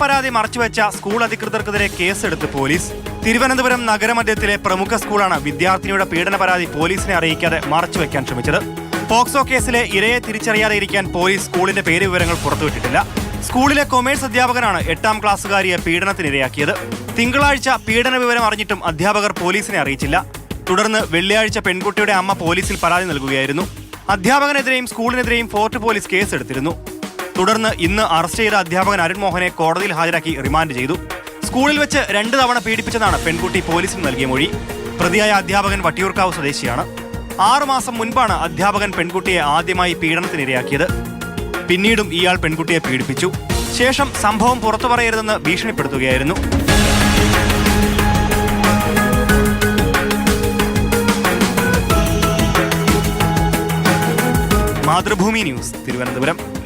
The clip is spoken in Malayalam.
പരാതി മറച്ചുവെച്ച സ്കൂൾ അധികൃതർക്കെതിരെ കേസെടുത്ത് പോലീസ്. തിരുവനന്തപുരം നഗരമധ്യത്തിലെ പ്രമുഖ സ്കൂളാണ് വിദ്യാർത്ഥിനിയുടെ പീഡന പരാതി പോലീസിനെ അറിയിക്കാതെ മറച്ചുവെക്കാൻ ശ്രമിച്ചത്. പോക്സോ കേസിലെ ഇരയെ തിരിച്ചറിയാതെ ഇരിക്കാൻ പോലീസ് സ്കൂളിന്റെ പേര് വിവരങ്ങൾ പുറത്തുവിട്ടിട്ടില്ല. സ്കൂളിലെ കൊമേഴ്സ് അധ്യാപകനാണ് എട്ടാം ക്ലാസ്സുകാരിയെ പീഡനത്തിനിരയാക്കിയത് തിങ്കളാഴ്ച പീഡന വിവരം അറിഞ്ഞിട്ടും അധ്യാപകർ പോലീസിനെ അറിയിച്ചില്ല. തുടർന്ന് വെള്ളിയാഴ്ച പെൺകുട്ടിയുടെ അമ്മ പോലീസിൽ പരാതി നൽകുകയായിരുന്നു. അധ്യാപകനെതിരെയും സ്കൂളിനെതിരെയും ഫോർട്ട് പോലീസ് കേസെടുത്തിരുന്നു. തുടർന്ന് ഇന്ന് അറസ്റ്റ് ചെയ്ത അധ്യാപകൻ അരുൺ മോഹനെ കോടതിയിൽ ഹാജരാക്കി റിമാൻഡ് ചെയ്തു. സ്കൂളിൽ വെച്ച് രണ്ട് തവണ പീഡിപ്പിച്ചതാണ് പെൺകുട്ടി പോലീസിന് നൽകിയ മൊഴി. പ്രതിയായ അധ്യാപകൻ വട്ടിയൂർക്കാവ് സ്വദേശിയാണ്. ആറു മാസം മുൻപാണ് അധ്യാപകൻ പെൺകുട്ടിയെ ആദ്യമായി പീഡനത്തിനിരയാക്കിയത്. പിന്നീടും ഇയാൾ പെൺകുട്ടിയെ പീഡിപ്പിച്ചു. ശേഷം സംഭവം പുറത്തു പറയരുതെന്ന് ഭീഷണിപ്പെടുത്തുകയായിരുന്നു. മാതൃഭൂമി ന്യൂസ് തിരുവനന്തപുരം.